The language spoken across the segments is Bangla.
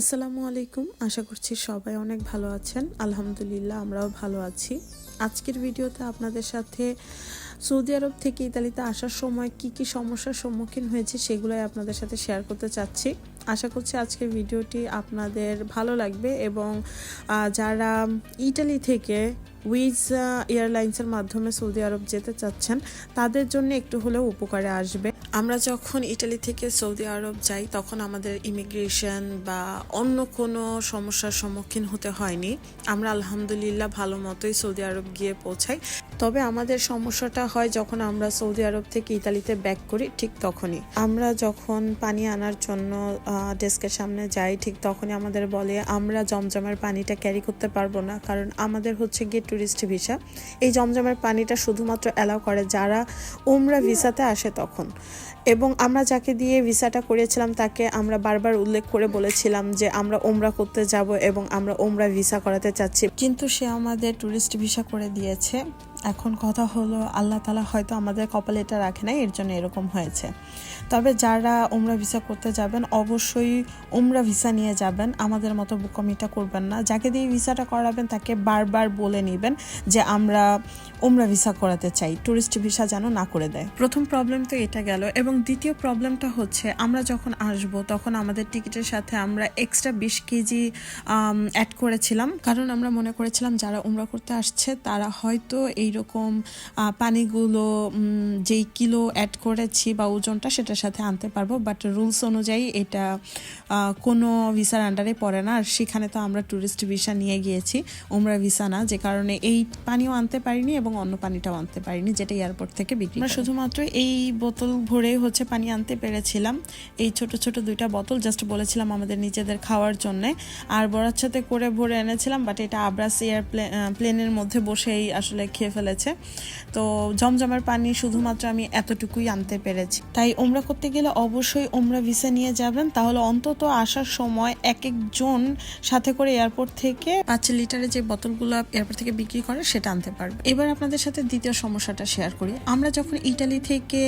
আসসালামু আলাইকুম। আশা করছি সবাই অনেক ভালো আছেন। আলহামদুলিল্লাহ, আমরাও ভালো আছি। আজকের ভিডিওতে আপনাদের সাথে সৌদি আরব থেকে ইতালিতে আসার সময় কি কি সমস্যার সম্মুখীন হয়েছে সেগুলোই আপনাদের সাথে শেয়ার করতে চাচ্ছি। আশা করছি আজকের ভিডিওটি আপনাদের ভালো লাগবে এবং যারা ইটালি থেকে উইজ এয়ারলাইন্সের মাধ্যমে সৌদি আরব যেতে চাচ্ছেন, তাদের জন্য একটু হলেও উপকারে আসবে। আমরা যখন ইটালি থেকে সৌদি আরব যাই তখন আমাদের ইমিগ্রেশন বা অন্য কোনো সমস্যার সম্মুখীন হতে হয়নি। আমরা আলহামদুলিল্লাহ ভালো মতোই সৌদি আরব গিয়ে পৌঁছাই। তবে আমাদের সমস্যাটা হয় যখন আমরা সৌদি আরব থেকে ইতালিতে ব্যাক করি ঠিক তখনই। আমরা যখন পানি আনার জন্য ডেস্কের সামনে যাই ঠিক তখনই আমাদের বলে আমরা জমজমের পানিটা ক্যারি করতে পারব না কারণ আমাদের হচ্ছে গিয়ে ট্যুরিস্ট ভিসা এই জমজমের পানিটা শুধুমাত্র অ্যালাউ করে যারা ওমরা ভিসাতে আসে তখন। এবং আমরা যাকে দিয়ে ভিসাটা করিয়েছিলাম তাকে আমরা বারবার উল্লেখ করে বলেছিলাম যে আমরা ওমরা করতে যাব এবং আমরা ওমরা ভিসা করাতে চাচ্ছি। কিন্তু সে আমাদের ট্যুরিস্ট ভিসা করে দিয়েছে। এখন কথা হলো, আল্লাহ তালা হয়তো আমাদের কপালে এটা রাখে নাই, এর জন্য এরকম হয়েছে। তবে যারা উমরা ভিসা করতে যাবেন, অবশ্যই উমরা ভিসা নিয়ে যাবেন। আমাদের মতো বুকমিটা করবেন না। যাকে দিয়ে ভিসাটা করাবেন, তাকে বারবার বলে নেবেন যে আমরা উমরা ভিসা করাতে চাই। ট্যুরিস্ট ভিসা যেন না করে দেয়। প্রথম প্রবলেম তো এটা গেল। এবং দ্বিতীয় প্রবলেমটা হচ্ছে, আমরা যখন আসব, তখন আমাদের টিকিটের সাথে আমরা এক্সট্রা বিশ কেজি অ্যাড করেছিলাম। কারণ আমরা মনে করেছিলাম, যারা উমরা করতে আসছে, তারা হয়তো এইরকম আহ, পানিগুলো যেই কিলো অ্যাড করেছি বা ওজনটা সেটার সাথে আনতে পারব। বাট রুলস অনুযায়ী এটা কোনো ভিসার আন্ডারে পড়ে না। আর সেখানে তো আমরা ট্যুরিস্ট ভিসা নিয়ে গিয়েছি উমরা ভিসা না। যে কারণে এই পানিও আনতে পারিনি এবং অন্য পানিটাও আনতে পারিনি যেটা এয়ারপোর্ট থেকে বিক্রি আমরা শুধুমাত্র এই বোতল ভরে হচ্ছে পানি আনতে পেরেছিলাম। এই ছোট ছোট দুইটা বোতল জাস্ট বলেছিলাম আমাদের নিজেদের খাওয়ার জন্যে। আর সাথে করে ভরে এনেছিলাম বাট এটা আব্রাস এয়ার প্লেনের মধ্যে বসেই আসলে খেয়ে ফেলেছে তো জমজমের পানি শুধুমাত্র আমি এতটুকুই আনতে পেরেছি। তাই ওমরা করতে গেলে অবশ্যই ওমরা ভিসা নিয়ে যাবেন। তাহলে অন্তত আসার সময় এক একজন সাথে করে এয়ারপোর্ট থেকে পাঁচ লিটারের যে বোতলগুলো এয়ারপোর্ট থেকে বিক্রি করে সেটা আনতে পারবে। এবার আপনাদের সাথে দ্বিতীয় সমস্যাটা শেয়ার করি। আমরা যখন ইটালি থেকে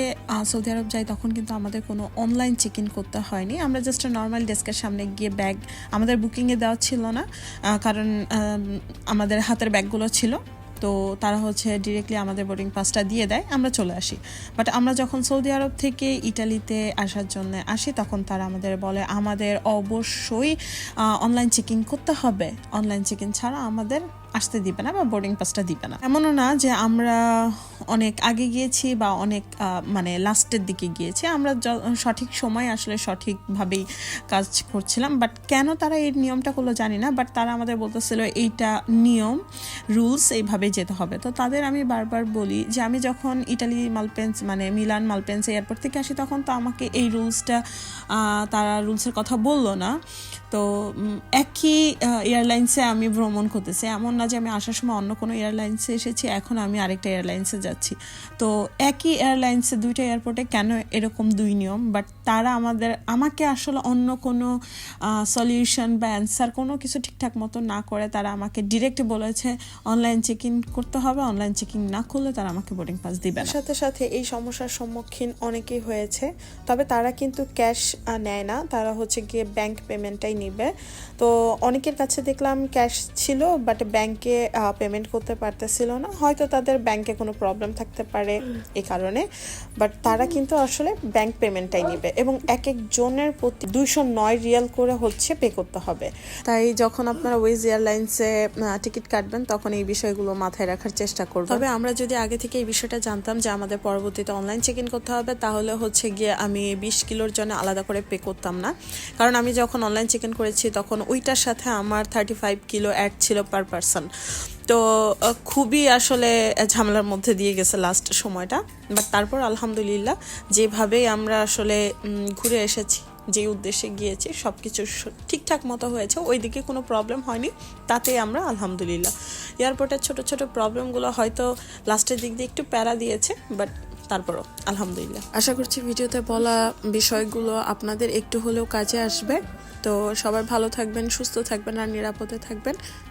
সৌদি আরব যাই তখন কিন্তু আমাদের কোনো অনলাইন চেক ইন করতে হয়নি। আমরা জাস্ট নর্মাল ডেস্কের সামনে গিয়ে ব্যাগ আমাদের বুকিংয়ে দেওয়া ছিল না কারণ আম, আমাদের হাতের ব্যাগগুলো ছিল। তো তারা হচ্ছে ডিরেক্টলি আমাদের বোর্ডিং পাসটা দিয়ে দেয়, আমরা চলে আসি। বাট আমরা যখন সৌদি আরব থেকে ইটালিতে আসার জন্য আসি, তখন তারা আমাদের বলে, আমাদের অবশ্যই অনলাইন চেকিং করতে হবে। অনলাইন চেকিং ছাড়া আমাদের আসতে দিবে না বা বোর্ডিং পাসটা দিবে না। এমনও না যে আমরা অনেক আগে গিয়েছি বা অনেক মানে লাস্টের দিকে গিয়েছি। আমরা সঠিক সময় আসলে সঠিকভাবেই কাজ করছিলাম। বাট কেন তারা এই নিয়মটা করল জানি না। বাট তারা আমাদের বলতেছিল, এইটা নিয়ম রুলস এইভাবে যেতে হবে। তো তাদের আমি বারবার বলি যে, আমি যখন ইটালি মালপেন্স মানে মিলান মালপেন্স এয়ারপোর্ট থেকে আসি, তখন তো আমাকে এই রুলসটা তারা রুলসের কথা বলল না। তো একই এয়ারলাইন্সে আমি ভ্রমণ করতেছি। এমন না যে আমি আসার সময় অন্য কোনো এয়ারলাইন্সে এসেছি, এখন আমি আরেকটা এয়ারলাইন্সে যাচ্ছি। তো একই এয়ারলাইন্সে দুইটা এয়ারপোর্টে কেন এরকম দুই নিয়ম? বাট তারা আমাদের, আমাকে আসলে অন্য কোনো সলিউশন বা অ্যান্সার কোনো কিছু ঠিকঠাক মতো না করে, তারা আমাকে ডিরেক্ট বলেছে, অনলাইন চেক ইন করতে হবে, অনলাইন চেকিং না করলে তারা আমাকে বোর্ডিং পাস দিবে সাথে সাথে এই সমস্যার সম্মুখীন অনেকেই হয়েছে, তবে তারা কিন্তু ক্যাশ নেয় না, তারা হচ্ছে গিয়ে ব্যাংক পেমেন্টটাই নিবে। তো অনেকের কাছে দেখলাম ক্যাশ ছিল, বাট ব্যাংকে পেমেন্ট করতে পারতেছিল না। হয়তো তাদের ব্যাংকে কোনো প্রবলেম থাকতে পারে এই কারণে। বাট তারা কিন্তু আসলে ব্যাংক পেমেন্টটাই নিবে এবং এক এক জনের প্রতি দুইশো নয় রিয়াল করে হচ্ছে পে করতে হবে। তাই যখন আপনারা ওয়েজ এয়ারলাইন্সে টিকিট কাটবেন তখন এই বিষয়গুলো মাথায় রাখার চেষ্টা করবেন। তবে আমরা যদি আগে থেকে এই বিষয়টা জানতাম যে আমাদের পরবর্তীতে অনলাইন চেক ইন করতে হবে তাহলে হচ্ছে গিয়ে আমি বিশ কিলোর জন্য আলাদা করে পে করতাম না। কারণ আমি যখন অনলাইন চেক ইন করেছি তখন ওইটার সাথে আমার থার্টি ফাইভ কিলো অ্যাড ছিল পার পারসন তো খুবই আসলে ঝামেলার মধ্যে দিয়ে গেছে লাস্ট সময়টা। বাট তারপর আলহামদুলিল্লাহ যেভাবে আমরা আসলে ঘুরে এসেছি যে উদ্দেশ্যে গিয়েছি সব কিছু ঠিকঠাক মতো হয়েছে। ওইদিকে কোনো প্রবলেম হয়নি, তাতেই আমরা আলহামদুলিল্লাহ। এয়ারপোর্টের ছোট ছোট প্রবলেমগুলো হয়তো লাস্টের দিক দিয়ে একটু প্যারা দিয়েছে বাট তারপরও, আলহামদুলিল্লাহ। আশা করছি ভিডিওতে বলা বিষয়গুলো আপনাদের একটু হলেও কাজে আসবে। তো সবাই ভালো থাকবেন, সুস্থ থাকবেন আর নিরাপদে থাকবেন।